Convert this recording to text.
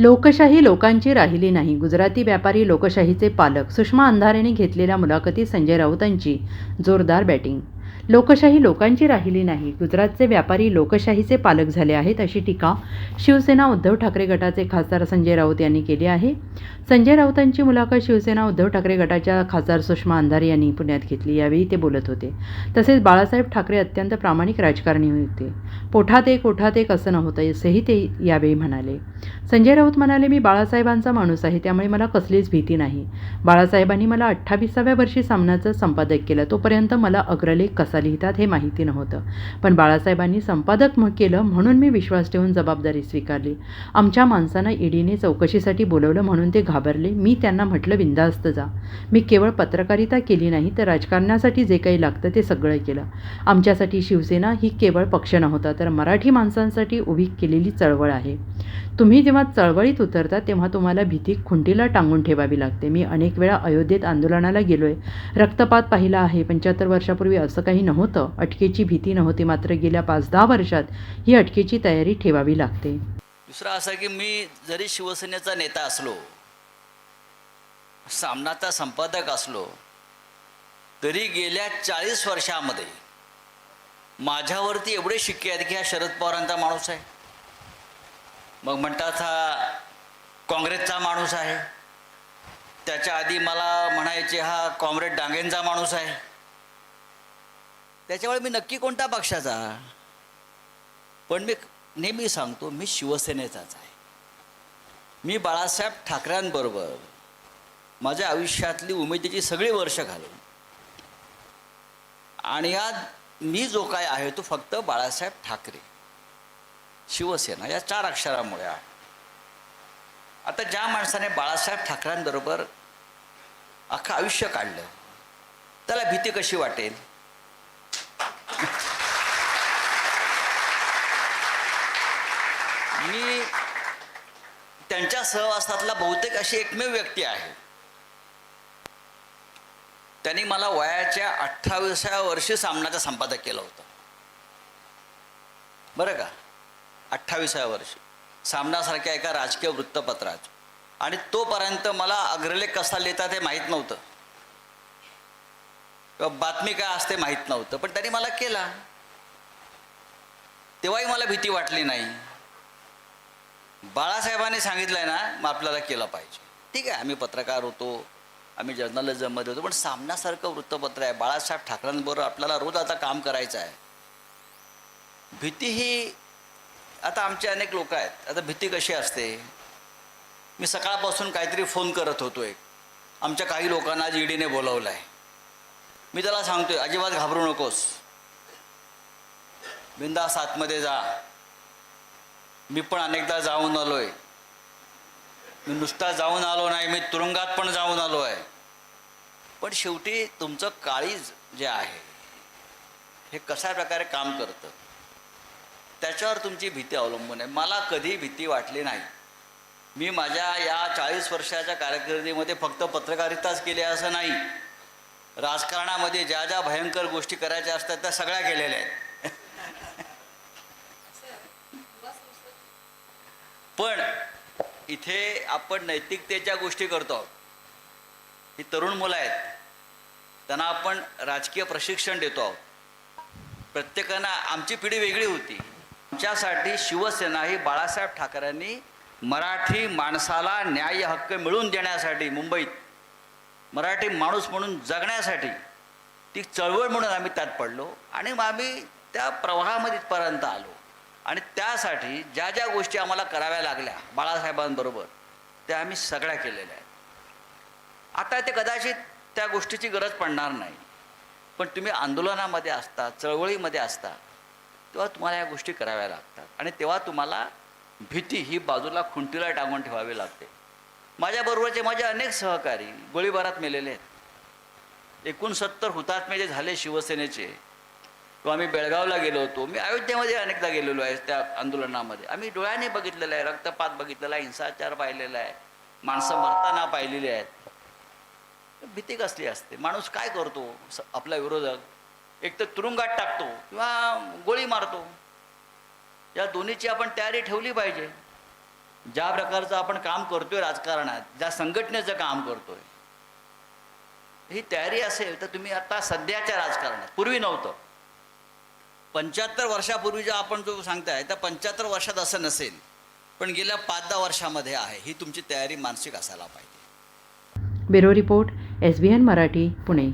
लोकशाही लोकांची राहिली नाही. गुजराती व्यापारी लोकशाहीचे पालक सुषमा अंधारेने घेतलेल्या मुलाखतीत संजय राऊतांची जोरदार बॅटिंग लोकशाही लोकांची राहिली नाही. गुजरातचे व्यापारी लोकशाहीचे पालक झाले आहेत अशी टीका शिवसेना उद्धव ठाकरे गटाचे खासदार संजय राऊत यांनी केली आहे. संजय राऊतांची मुलाखत शिवसेना उद्धव ठाकरे गटाच्या खासदार सुषमा अंधारे यांनी पुण्यात घेतली. यावेळी ते बोलत होते. तसेच बाळासाहेब ठाकरे अत्यंत प्रामाणिक राजकारणी होते. पोठात एक ओठात एक असं नव्हतं असेही ते यावेळी म्हणाले. संजय राऊत म्हणाले मी बाळासाहेबांचा माणूस आहे त्यामुळे मला कसलीच भीती नाही. बाळासाहेबांनी मला अठ्ठावीसाव्या वर्षी सामनाचं संपादक केलं. तोपर्यंत मला अग्रलेख कसा लिहितात हे माहिती नव्हतं. पण बाळासाहेबांनी संपादक मग केलं म्हणून मी विश्वास ठेवून जबाबदारी स्वीकारली. आमच्या माणसांना ईडीने चौकशीसाठी बोलवलं म्हणून ते घाबरले. मी त्यांना म्हटलं बिंदास्त जा. मी केवळ पत्रकारिता केली नाही तर राजकारणासाठी जे काही लागतं ते सगळं केलं. आमच्यासाठी शिवसेना ही केवळ पक्ष नव्हता तर मराठी माणसांसाठी उभी केलेली चळवळ आहे. तुम्ही जेव्हा चळवळीत उतरता तेव्हा तुम्हाला भीती खुंटीला टांगून ठेवावी लागते. मी अनेक वेळा अयोध्येत आंदोलनाला गेलो आहे रक्तपात पाहिला आहे. पंच्याहत्तर वर्षापूर्वी असं काही नव्हतं. अटकेची भीती नव्हती मात्र गेल्या पाच दहा वर्षात ही अटकेची तयारी ठेवावी लागते. दुसरं असं की मी जरी शिवसेनेचा नेता असलो सामनाचा संपादक असलो तरी गेल्या चाळीस वर्षामध्ये माझ्यावरती एवढे शिक्के आहेत की हा शरद पवारांचा माणूस आहे. मग म्हणतात हा काँग्रेसचा माणूस आहे. त्याच्या आधी मला म्हणायचे हा कॉम्रेड डांगेंचा माणूस आहे. त्याच्यामुळे मी नक्की कोणत्या पक्षाचा? पण मी नेहमी सांगतो मी शिवसेनेचाच आहे. मी बाळासाहेब ठाकरेंबरोबर माझ्या आयुष्यातली उमेदीची सगळी वर्ष घालून आणि आज मी जो काय आहे तो फक्त बाळासाहेब ठाकरे शिवसेना या चार अक्षरामुळे आहे. आता ज्या माणसाने बाळासाहेब ठाकरेंबरोबर अख्खं आयुष्य काढलं त्याला भीती कशी वाटेल? मी त्यांच्या सहवासातला बहुतेक अशी एकमेव व्यक्ती आहे. त्यांनी मला वयाच्या अठ्ठावीसाव्या वर्षी सामनाचा संपादक केलं होतं. बरं का? अठ्ठावीसाव्या वर्षी. सामनासारख्या एका राजकीय वृत्तपत्रात. आणि तोपर्यंत मला अग्रलेख कसा लिहितात हे माहीत नव्हतं. किंवा बातमी काय असते माहीत नव्हतं. पण त्यांनी मला केला. तेव्हाही मला भीती वाटली नाही. बाळासाहेबांनी सांगितलंय ना मग आपल्याला केलं पाहिजे. ठीक आहे आम्ही पत्रकार होतो आम्ही जर्नलिझममध्ये होतो पण सामनासारखं वृत्तपत्र आहे. बाळासाहेब ठाकरेंबरोबर आपल्याला रोज आता काम करायचं आहे. भीती ही आता आमचे अनेक लोक आहेत. आता भीती कशी असते? मी सकाळपासून काहीतरी फोन करत होतो एक. आमच्या काही लोकांना आज ईडीने बोलवलं आहे मी त्याला सांगतोय अजिबात घाबरू नकोस. बिंदास आतमध्ये जा. मी पण अनेकदा जाऊन आलो आहे मी नुसता जाऊन आलो नाही मी तुरुंगात पण जाऊन आलो आहे पण शेवटी तुमचं काळीज जे आहे हे कशा प्रकारे काम करतं? त्याच्यावर तुमची भीती अवलंबून आहे. मला कधी भीती वाटली नाही. मी माझ्या या चाळीस वर्षाच्या कारकिर्दीमध्ये फक्त पत्रकारिताच केली असं नाही. राजकारणामध्ये ज्या ज्या भयंकर गोष्टी करायच्या असतात त्या सगळ्या केलेल्या आहेत. पण इथे आपण नैतिकतेच्या गोष्टी करतो आहोत. ही तरुण मुलं आहेत. त्यांना आपण राजकीय प्रशिक्षण देतो आहोत. प्रत्येकानं आमची पिढी वेगळी होती. आमच्यासाठी शिवसेना ही बाळासाहेब ठाकरेंनी मराठी माणसाला न्याय हक्क मिळवून देण्यासाठी मुंबईत मराठी माणूस म्हणून जगण्यासाठी ती चळवळ म्हणून आम्ही त्यात पडलो आणि मग आम्ही त्या प्रवाहामध्ये इथपर्यंत आलो. आणि त्यासाठी ज्या ज्या गोष्टी आम्हाला कराव्या लागल्या बाळासाहेबांबरोबर त्या आम्ही सगळ्या केलेल्या आहेत. आता ते कदाचित त्या गोष्टीची गरज पडणार नाही. पण तुम्ही आंदोलनामध्ये असता चळवळीमध्ये असता तेव्हा तुम्हाला या गोष्टी कराव्या लागतात. आणि तेव्हा तुम्हाला भीती ही बाजूला खुंटीला टांगून ठेवावी लागते. माझ्याबरोबरचे माझे अनेक सहकारी गोळीबारात मेलेले आहेत. एकोणसत्तर हुतात्मे जे झाले शिवसेनेचे किंवा आम्ही बेळगावला गेलो होतो मी अयोध्येमध्ये अनेकदा गेलेलो आहे त्या आंदोलनामध्ये. आम्ही डोळ्याने बघितलेलं आहे रक्तपात बघितलेला आहे हिंसाचार पाहिलेला आहे माणसं मरताना पाहिलेली आहेत. भीती कसली असते? माणूस काय करतो? आपला विरोधक एक तर तुरुंगात टाकतो किंवा गोळी मारतो. या दोन्हीची आपण तयारी ठेवली पाहिजे. ज्या प्रकारचं आपण काम करतोय राजकारणात ज्या संघटनेचं काम करतोय ही तयारी असेल तर तुम्ही आता सध्याच्या राजकारणात पूर्वी नव्हतं. पंच्याहत्तर वर्षापूर्वी जे आपण जो सांगताय त्या पंच्याहत्तर वर्षात असं नसेल. पण गेल्या पाच दहा वर्षामध्ये आहे. ही तुमची तयारी मानसिक असायला पाहिजे. Bureau report S B N Marathi Pune.